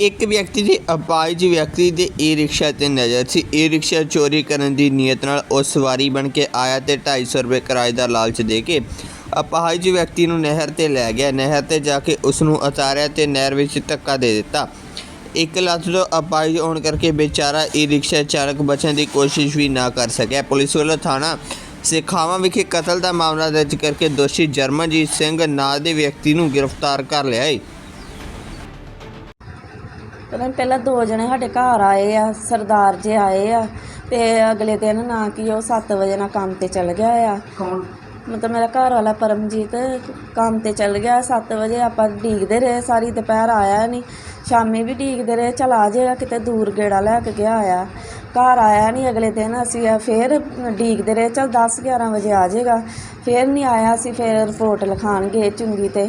ਇੱਕ ਵਿਅਕਤੀ ਦੀ ਅਪਾਇਜ ਵਿਅਕਤੀ ਦੇ ਈ ਰਿਕਸ਼ਾ ਤੇ ਨਜ਼ਰ ਸੀ। ਈ ਰਿਕਸ਼ਾ ਚੋਰੀ ਕਰਨ ਦੀ ਨੀਅਤ ਨਾਲ ਉਹ ਸਵਾਰੀ ਬਣ ਕੇ ਆਇਆ ਤੇ 250 ਰੁਪਏ ਕਿਰਾਏ ਦਾ ਲਾਲਚ ਦੇ ਕੇ ਅਪਾਹਜ ਵਿਅਕਤੀ ਨੂੰ ਨਹਿਰ ਤੇ ਲੈ ਗਿਆ। ਨਹਿਰ ਤੇ ਜਾ ਕੇ ਉਸ ਨੂੰ ਉਤਾਰਿਆ ਤੇ ਨਹਿਰ ਵਿੱਚ ਧੱਕਾ ਦੇ ਦਿੱਤਾ। ਇੱਕ ਲੱਤ ਤੋਂ ਅਪਾਹਿਜ ਹੋਣ ਕਰਕੇ ਵਿਚਾਰਾ ਈ ਰਿਕਸ਼ਾ ਚਾਲਕ ਬਚਣ ਦੀ ਕੋਸ਼ਿਸ਼ ਵੀ ਨਾ ਕਰ ਸਕਿਆ। ਪੁਲਿਸ ਵੱਲੋਂ ਥਾਣਾ ਸੇਖਾਵਾਂ ਵਿਖੇ ਕਤਲ ਦਾ ਮਾਮਲਾ ਦਰਜ ਕਰਕੇ ਦੋਸ਼ੀ ਜਰਮਨਜੀਤ ਸਿੰਘ ਨਾਂ ਦੇ ਵਿਅਕਤੀ ਨੂੰ ਗ੍ਰਿਫਤਾਰ ਕਰ ਲਿਆ ਹੈ। ਪਹਿਲਾਂ ਪਹਿਲਾਂ ਦੋ ਜਣੇ ਸਾਡੇ ਘਰ ਆਏ ਆ ਸਰਦਾਰ ਜੀ ਆਏ ਆ ਤੇ ਅਗਲੇ ਦਿਨ ਨਾ ਕਿ ਉਹ 7 ਵਜੇ ਨਾਲ ਕੰਮ ਤੇ ਚਲ ਗਿਆ ਆ। ਕੌਣ? ਮਤਲਬ ਮੇਰਾ ਘਰ ਵਾਲਾ ਪਰਮਜੀਤ ਕੰਮ ਤੇ ਚਲ ਗਿਆ 7 ਵਜੇ ਆਪਾਂ ਡੀਕਦੇ ਰਹੇ ਸਾਰੀ ਦੁਪਹਿਰ ਆਇਆ ਨਹੀਂ ਸ਼ਾਮੀ ਵੀ ਡੀਕਦੇ ਰਹੇ ਚਲ ਆ ਜਾਏਗਾ ਕਿਤੇ ਦੂਰ ਗੇੜਾ ਲੈ ਕੇ ਗਿਆ ਆ। ਘਰ ਆਇਆ ਨਹੀਂ ਅਗਲੇ ਦਿਨ ਅਸੀਂ ਫੇਰ ਡੀਕਦੇ ਰਹੇ ਚਲ 10 11 ਵਜੇ ਆ ਜਾਏਗਾ। ਫੇਰ ਨਹੀਂ ਆਇਆ ਅਸੀਂ ਫੇਰ ਰਿਪੋਰਟ ਲਿਖਾਣ ਗਏ ਚੁੰਗੀ ਤੇ।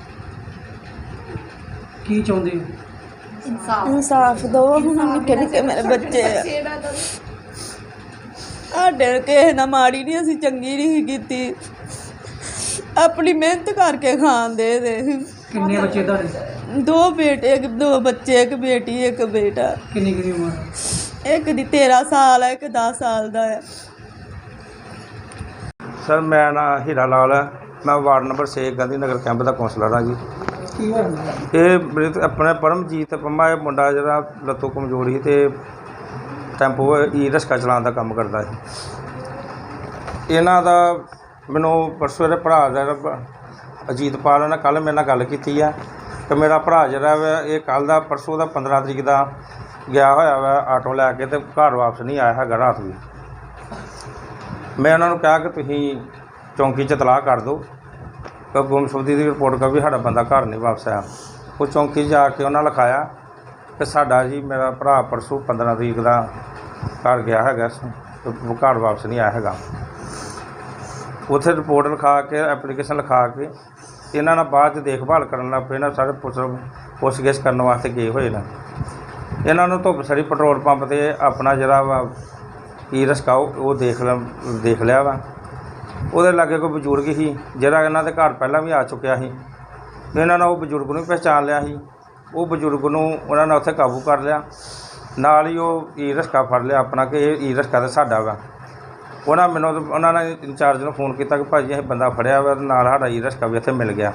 ਕੀ ਚਾਹੁੰਦੇ ਹੋ? ਇਨਸਾਫ। ਦੋ। ਹੁਣ ਨਿੱਕੇ ਨਿੱਕੇ ਮੇਰੇ ਬੱਚੇ ਆ। ਸਾਡੇ ਕਿਸੇ ਨਾਲ ਮਾੜੀ ਨਹੀਂ ਅਸੀਂ ਚੰਗੀ ਨਹੀਂ ਕੀਤੀ। ਆਪਣੀ ਮਿਹਨਤ ਕਰਕੇ ਖਾਂਦੇ ਦੇ ਕਿੰਨੇ ਬੱਚੇ ਤੁਹਾਡੇ? ਦੋ ਬੇਟੇ ਇੱਕ ਦੋ ਬੱਚੇ ਇੱਕ ਬੇਟੀ ਇੱਕ ਬੇਟਾ। ਕਿੰਨੀ ਕਿੰਨੀ ਉਮਰ? ਇੱਕ ਦੀ 13 ਸਾਲ ਹੈ ਇੱਕ 10 ਸਾਲ ਦਾ ਹੈ ਸਰ ਮੇਰਾ ਨਾਂ ਹੀਰਾ ਲਾਲ ਮੈਂ ward number 6 Gandhi Nagar camp ਦਾ ਕੌਂਸਲਰ ਹਾਂ ਜੀ। ਕੀ ਹੋਇਆ? ਇਹ ਮੇਰੇ ਤੇ ਆਪਣੇ ਪਰਮਜੀਤ ਪੰਮਾ, ਇਹ ਮੁੰਡਾ ਜਿਹੜਾ ਲੱਤੋਂ ਕਮਜ਼ੋਰ ਸੀ ਤੇ ਟੈਂਪੋ ਈ ਰਸਕਾ ਚਲਾਉਣ ਦਾ ਕੰਮ ਕਰਦਾ ਸੀ। ਇਹਨਾਂ ਦਾ ਮੈਨੂੰ ਪਰਸੋਂ ਦੇ ਭਰਾ ਦਾ ਜਿਹੜਾ ਅਜੀਤਪਾਲ ਨੇ ਕੱਲ ਮੇਰੇ ਨਾਲ ਗੱਲ ਕੀਤੀ ਆ ਕਿ ਮੇਰਾ ਭਰਾ ਜਿਹੜਾ ਵਾ, ਇਹ ਕੱਲ ਦਾ ਪਰਸੋਂ ਦਾ 15 ਤਰੀਕ ਦਾ ਗਿਆ ਹੋਇਆ ਵਾ ਆਟੋ ਲੈ ਕੇ ਤੇ ਘਰ ਵਾਪਸ ਨਹੀਂ ਆਇਆ ਹੈਗਾ ਰਾਤ ਵੀ ਮੈਂ ਉਹਨਾਂ ਨੂੰ ਕਿਹਾ ਕਿ ਤੁਸੀਂ ਚੌਂਕੀ 'ਚ ਇਤਲਾਹ ਕਰ ਦਿਓ। ਕਿ ਗੁੰਮਸ਼ੁਦਗੀ ਦੀ ਰਿਪੋਰਟ ਕਰ ਵੀ ਸਾਡਾ ਬੰਦਾ ਘਰ ਨਹੀਂ ਵਾਪਸ ਆਇਆ। ਉਹ ਚੌਂਕੀ 'ਚ ਜਾ ਕੇ ਉਹਨਾਂ ਲਿਖਾਇਆ ਕਿ ਸਾਡਾ ਜੀ ਮੇਰਾ ਭਰਾ ਪਰਸੂ 15 ਤਰੀਕ ਦਾ ਘਰ ਗਿਆ ਹੈਗਾ ਘਰ ਵਾਪਸ ਨਹੀਂ ਆਇਆ ਹੈਗਾ। ਉੱਥੇ ਰਿਪੋਰਟ ਲਿਖਾ ਕੇ ਐਪਲੀਕੇਸ਼ਨ ਲਿਖਾ ਕੇ ਇਹਨਾਂ ਨਾਲ ਬਾਅਦ 'ਚ ਦੇਖਭਾਲ ਕਰਨ ਲੱਗ ਪਏ ਨਾ ਸਾਰੇ ਪੁੱਛ ਪੁੱਛਗਿੱਛ ਕਰਨ ਵਾਸਤੇ ਗਏ ਹੋਏ ਨੇ। ਇਹਨਾਂ ਨੂੰ ਧੁੱਪ ਸੜੀ ਪੈਟਰੋਲ ਪੰਪ ਤੇ ਆਪਣਾ ਜਿਹੜਾ ਵਾ ਈ ਰਿਕਸ਼ਾ ਉਹ ਉਹ ਦੇਖ ਲਿਆ ਦੇਖ ਲਿਆ ਵਾ। ਉਹਦੇ ਲਾਗੇ ਕੋਈ ਬਜ਼ੁਰਗ ਸੀ, ਜਿਹੜਾ ਇਹਨਾਂ ਦੇ ਘਰ ਪਹਿਲਾਂ ਵੀ ਆ ਚੁੱਕਿਆ ਸੀ। ਇਹਨਾਂ ਨੇ ਉਹ ਬਜ਼ੁਰਗ ਨੂੰ ਵੀ ਪਹਿਚਾਣ ਲਿਆ ਸੀ। ਉਹ ਬਜ਼ੁਰਗ ਨੂੰ ਉਹਨਾਂ ਨੇ ਉੱਥੇ ਕਾਬੂ ਕਰ ਲਿਆ। ਨਾਲ ਹੀ ਉਹ ਈ ਰਸਕਾ ਫੜ ਲਿਆ ਆਪਣਾ ਕਿ ਇਹ ਈ ਰਸਕਾ ਤਾਂ ਸਾਡਾ ਵਾ। ਉਹਨਾਂ ਮੈਨੂੰ, ਉਹਨਾਂ ਨੇ ਇੰਚਾਰਜ ਨੂੰ ਫੋਨ ਕੀਤਾ ਕਿ ਭਾਜੀ ਅਸੀਂ ਬੰਦਾ ਫੜਿਆ ਵਾ ਤੇ ਨਾਲ ਸਾਡਾ ਈ ਰਸਕਾ ਵੀ ਇੱਥੇ ਮਿਲ ਗਿਆ।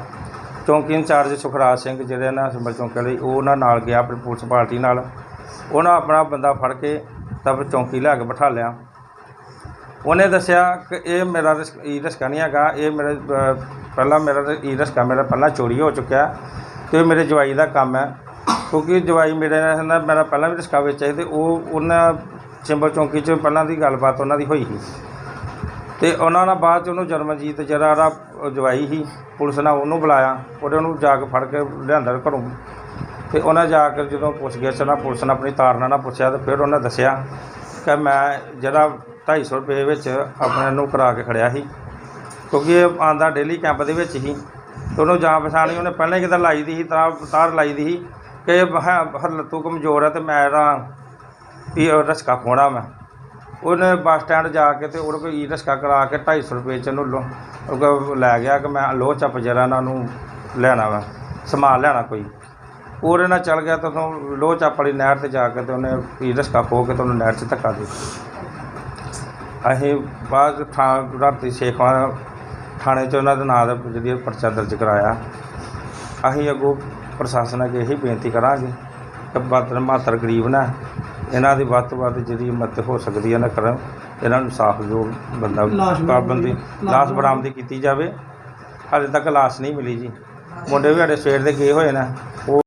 ਚੌਂਕੀ ਇੰਚਾਰਜ ਸੁਖਰਾਜ ਸਿੰਘ ਜਿਹੜੇ ਨਾ ਸਿੰਬਲ ਚੌਂਕੀ ਵਾਲੇ, ਉਹ ਉਹਨਾਂ ਨਾਲ ਗਿਆ ਆਪਣੀ ਪੁਲਿਸ ਪਾਰਟੀ ਨਾਲ। ਉਹਨਾਂ ਆਪਣਾ ਬੰਦਾ ਫੜ ਕੇ ਤਾਂ ਫਿਰ ਚੌਂਕੀ ਲਿਆ ਕੇ ਬਿਠਾ ਲਿਆ। ਉਹਨੇ ਦੱਸਿਆ ਕਿ ਇਹ ਮੇਰਾ ਰਿਸਕ ਈ ਰਿਸਕਾ ਨਹੀਂ ਹੈਗਾ, ਇਹ ਮੇਰੇ ਪਹਿਲਾਂ ਮੇਰਾ ਈ ਰਿਸਕਾ ਮੇਰਾ ਪਹਿਲਾਂ ਚੋਰੀ ਹੋ ਚੁੱਕਿਆ ਤੇ ਮੇਰੇ ਜਵਾਈ ਦਾ ਕੰਮ ਹੈ। ਕਿਉਂਕਿ ਜਵਾਈ ਮੇਰੇ ਨਾਲ ਮੇਰਾ ਪਹਿਲਾਂ ਵੀ ਰਿਸਕਾ ਵਿੱਚ ਸੀ ਤੇ ਉਹ ਉਹਨਾਂ ਚਿੰਬਲ ਚੌਂਕੀ 'ਚ ਪਹਿਲਾਂ ਦੀ ਗੱਲਬਾਤ ਉਹਨਾਂ ਦੀ ਹੋਈ ਸੀ। ਤੇ ਉਹਨਾਂ ਨਾਲ ਬਾਅਦ 'ਚ ਉਹਨੂੰ ਜਰਮਨਜੀਤ ਜਿਹੜਾ ਉਹਦਾ ਜਵਾਈ ਸੀ, ਪੁਲਿਸ ਨੇ ਉਹਨੂੰ ਬੁਲਾਇਆ, ਉਹਦੇ ਉਹਨੂੰ ਜਾ ਕੇ ਫੜ ਕੇ ਲਿਆਂਦਾ ਘਰੋਂ। ਤੇ ਉਹਨਾਂ ਜਾ ਕੇ ਜਦੋਂ ਪੁੱਛ ਗਿਆ ਸੀ ਨਾ ਪੁਲਿਸ ਨੇ ਆਪਣੀ ਤਾਰਨਾ ਨਾਲ ਪੁੱਛਿਆ ਤੇ ਫਿਰ ਉਹਨੇ ਦੱਸਿਆ ਕਿ ਮੈਂ ਜਿਹੜਾ 250 ਰੁਪਏ ਵਿੱਚ ਆਪਣੇ ਨੂੰ ਕਰਾ ਕੇ ਖੜਿਆ ਸੀ। ਕਿਉਂਕਿ ਇਹ ਆਂਦਾ ਡੇਲੀ ਕੈਂਪ ਦੇ ਵਿੱਚ ਹੀ। ਤੇ ਉਹਨੂੰ ਜਾਂ ਪਛਾਣੀ ਉਹਨੇ ਪਹਿਲਾਂ ਹੀ ਕਿਤੇ ਲਾਈ ਦੀ ਸੀ ਤਾਂ ਤਾਰ ਲਾਈ ਦੀ ਸੀ ਕਿ ਹਰਲਤੂ ਕਮਜ਼ੋਰ ਹੈ ਤੇ ਮੈਂ ਇਹਦਾ ਵੀ ਰਸਕਾ ਖੋਣਾ ਮੈਂ। ਉਹਨੇ ਬੱਸ ਸਟੈਂਡ ਜਾ ਕੇ ਤੇ ਉਹਦੇ ਕੋਲ ਈ ਰਿਕਸ਼ਾ ਕਰਾ ਕੇ 250 ਰੁਪਏ ਚ ਉਹਨੂੰ ਲੈ ਗਿਆ ਕਿ ਮੈਂ ਲੋਹ ਚੱਪ ਜਰਾ ਇਹਨਾਂ ਨੂੰ ਲੈਣਾ ਵਾ, ਸਮਾਨ ਲੈਣਾ ਕੋਈ। ਉਹਦੇ ਨਾਲ ਚੱਲ ਗਿਆ ਤਾਂ ਉਦੋਂ ਲੋਹ ਚੱਪ ਵਾਲੀ ਨਹਿਰ ਤੇ ਜਾ ਕੇ ਤੇ ਉਹਨੇ ਈ ਰਸਕਾ ਖੋ ਕੇ ਤੇ ਉਹਨੂੰ ਨਹਿਰ 'ਚ ਧੱਕਾ ਦੇ ਦਿੱਤਾ। ਅਸੀਂ ਬਾਅਦ ਥਾਂ ਰਾਤੀ ਸ਼ੇਖਵਾਂ ਥਾਣੇ 'ਚ ਉਹਨਾਂ ਦੇ ਨਾਂ ਦਾ ਜਿਹੜੀ ਪਰਚਾ ਦਰਜ ਕਰਾਇਆ। ਅਸੀਂ ਅੱਗੋਂ ਪ੍ਰਸ਼ਾਸਨ ਅੱਗੇ ਇਹੀ ਬੇਨਤੀ ਕਰਾਂਗੇ ਕਿ ਬਾਦਰ ਮਾਤਰ ਗਰੀਬ ਨਾ ਇਹਨਾਂ ਦੀ ਵੱਧ ਤੋਂ ਵੱਧ ਜਿਹੜੀ ਮਦਦ ਹੋ ਸਕਦੀ ਹੈ ਨਾ ਕਰਨ ਇਹਨਾਂ ਨੂੰ ਸਾਫ਼ ਜੋ ਬੰਦਾ ਪਾਬੰਦੀ ਲਾਸ਼ ਬਰਾਮਦੀ ਕੀਤੀ ਜਾਵੇ। ਹਾਲੇ ਤੱਕ ਲਾਸ਼ ਨਹੀਂ ਮਿਲੀ ਜੀ। ਮੁੰਡੇ ਵੀ ਸਾਡੇ ਸਵੇਰ ਦੇ ਗਏ ਹੋਏ ਨੇ। ਉਹ